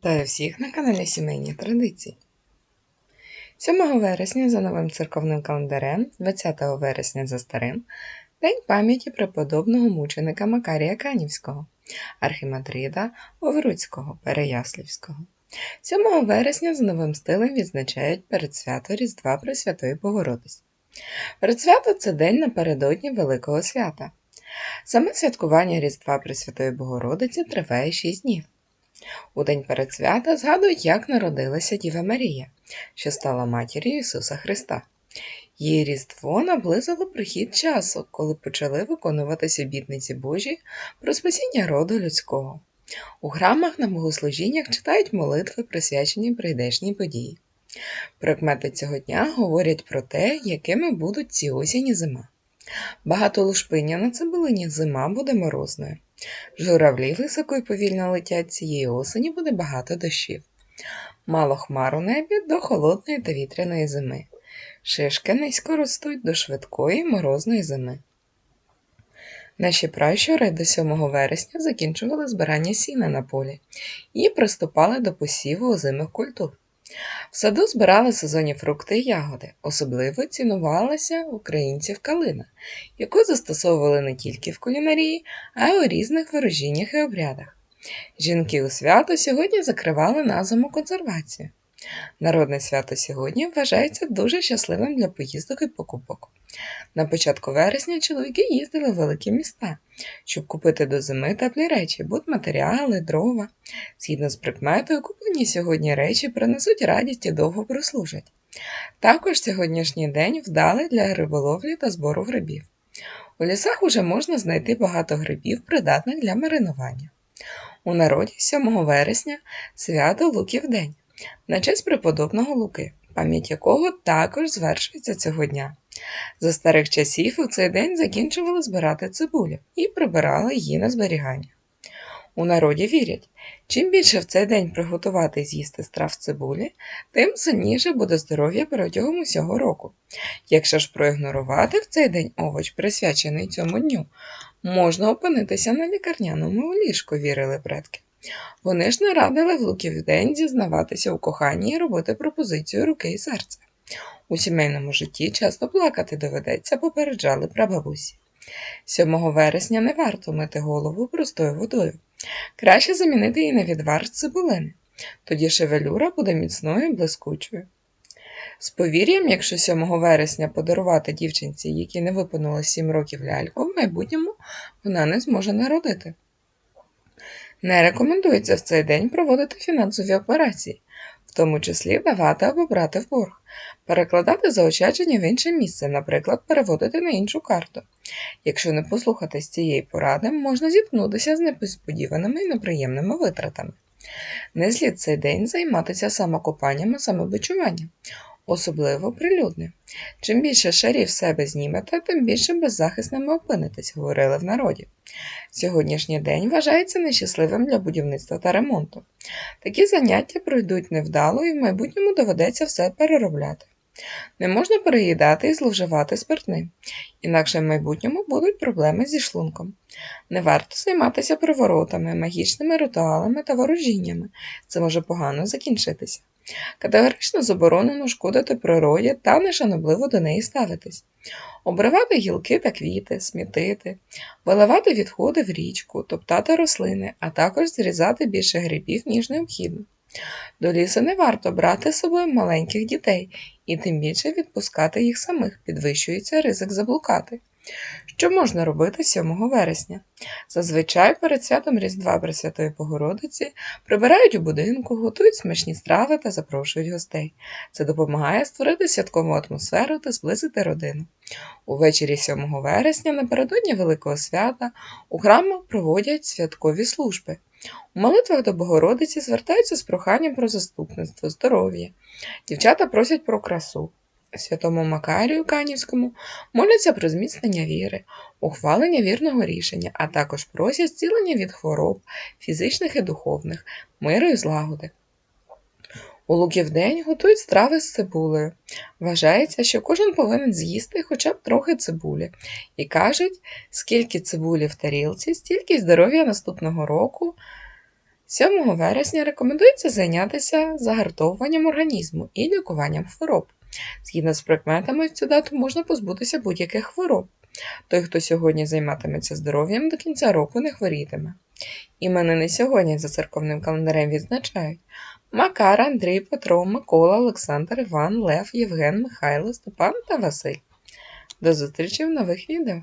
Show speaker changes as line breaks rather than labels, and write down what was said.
Вітаю всіх на каналі Сімейні Традиції. 7 вересня за новим церковним календарем, 20 вересня за старим, День пам'яті преподобного мученика Макарія Канівського, архімандрида Оверуцького, Переяслівського. 7 вересня за новим стилем відзначають передсвято Різдва Пресвятої Богородиці. Передсвято це день напередодні Великого свята. Саме святкування Різдва Пресвятої Богородиці триває 6 днів. У день перед свята згадують, як народилася Діва Марія, що стала матір'ю Ісуса Христа. Її Різдво наблизило прихід часу, коли почали виконуватися обітниці Божі про спасіння роду людського. У храмах на богослужіннях читають молитви, присвячені прийдешній події. Прикмети цього дня говорять про те, якими будуть ці осінь і зима. Багато лушпиння на цибулині зима буде морозною. Журавлі високо і повільно летять цієї осені буде багато дощів. Мало хмар у небі до холодної та вітряної зими. Шишки низько ростуть до швидкої морозної зими. Наші пращури до 7 вересня закінчували збирання сіна на полі і приступали до посіву озимих культур. В саду збирали сезонні фрукти і ягоди, особливо цінувалася українців калина, яку застосовували не тільки в кулінарії, а й у різних ворожіннях і обрядах. Жінки у свято сьогодні закривали на зиму консервацію. Народне свято сьогодні вважається дуже щасливим для поїздок і покупок. На початку вересня чоловіки їздили в великі міста, щоб купити до зими теплі речі, будматеріали, дрова. Згідно з прикметою, куплені сьогодні речі принесуть радість і довго прослужать. Також сьогоднішній день вдалий для риболовлі та збору грибів. У лісах уже можна знайти багато грибів, придатних для маринування. У народі 7 вересня свято Луків День на честь преподобного Луки, пам'ять якого також звершується цього дня. За старих часів у цей день закінчували збирати цибулю і прибирали її на зберігання. У народі вірять, чим більше в цей день приготувати і з'їсти страв цибулі, тим сильніше буде здоров'я протягом усього року. Якщо ж проігнорувати в цей день овоч, присвячений цьому дню, можна опинитися на лікарняному ліжку, вірили предки. Вони ж не радили в луків день зізнаватися у коханні і робити пропозицію руки і серця. У сімейному житті часто плакати доведеться, попереджали прабабусі. 7 вересня не варто мити голову простою водою. Краще замінити її на відвар з цибулини. Тоді шевелюра буде міцною і блискучою. З повір'ям, якщо 7 вересня подарувати дівчинці, якій не виповнилось 7 років ляльку, в майбутньому вона не зможе народити. Не рекомендується в цей день проводити фінансові операції, в тому числі давати або брати в борг, перекладати заощадження в інше місце, наприклад, переводити на іншу карту. Якщо не послухатись цієї поради, можна зіткнутися з несподіваними і неприємними витратами. Не слід цей день займатися самокопанням і самобичуванням, особливо прилюдним. Чим більше шарів себе знімете, тим більше беззахисними опинитесь, говорили в народі. Сьогоднішній день вважається нещасливим для будівництва та ремонту. Такі заняття пройдуть невдало і в майбутньому доведеться все переробляти. Не можна переїдати і зловживати спиртним, інакше в майбутньому будуть проблеми зі шлунком. Не варто займатися приворотами, магічними ритуалами та ворожіннями, це може погано закінчитися. Категорично заборонено шкодити природі та нешанобливо до неї ставитись, обривати гілки та квіти, смітити, виливати відходи в річку, топтати рослини, а також зрізати більше грибів, ніж необхідно. До лісу не варто брати з собою маленьких дітей і тим більше відпускати їх самих, підвищується ризик заблукати. Що можна робити 7 вересня? Зазвичай перед святом Різдва Пресвятої Богородиці прибирають у будинку, готують смачні страви та запрошують гостей. Це допомагає створити святкову атмосферу та зблизити родину. Увечері 7 вересня, напередодні Великого свята, у храмах проводять святкові служби. У молитвах до Богородиці звертаються з проханням про заступництво, здоров'я. Дівчата просять про красу. Святому Макарію Канівському моляться про зміцнення віри, ухвалення вірного рішення, а також просять зцілення від хвороб, фізичних і духовних, миру і злагоди. У Луків день готують страви з цибулею. Вважається, що кожен повинен з'їсти хоча б трохи цибулі, і кажуть, скільки цибулі в тарілці, стільки здоров'я наступного року, 7 вересня рекомендується зайнятися загартовуванням організму і лікуванням хвороб. Згідно з прикметами, цю дату можна позбутися будь-яких хвороб. Той, хто сьогодні займатиметься здоров'ям, до кінця року не хворітиме. Іменини сьогодні за церковним календарем відзначають Макар, Андрій, Петро, Микола, Олександр, Іван, Лев, Євген, Михайло, Степан та Василь. До зустрічі в нових відео!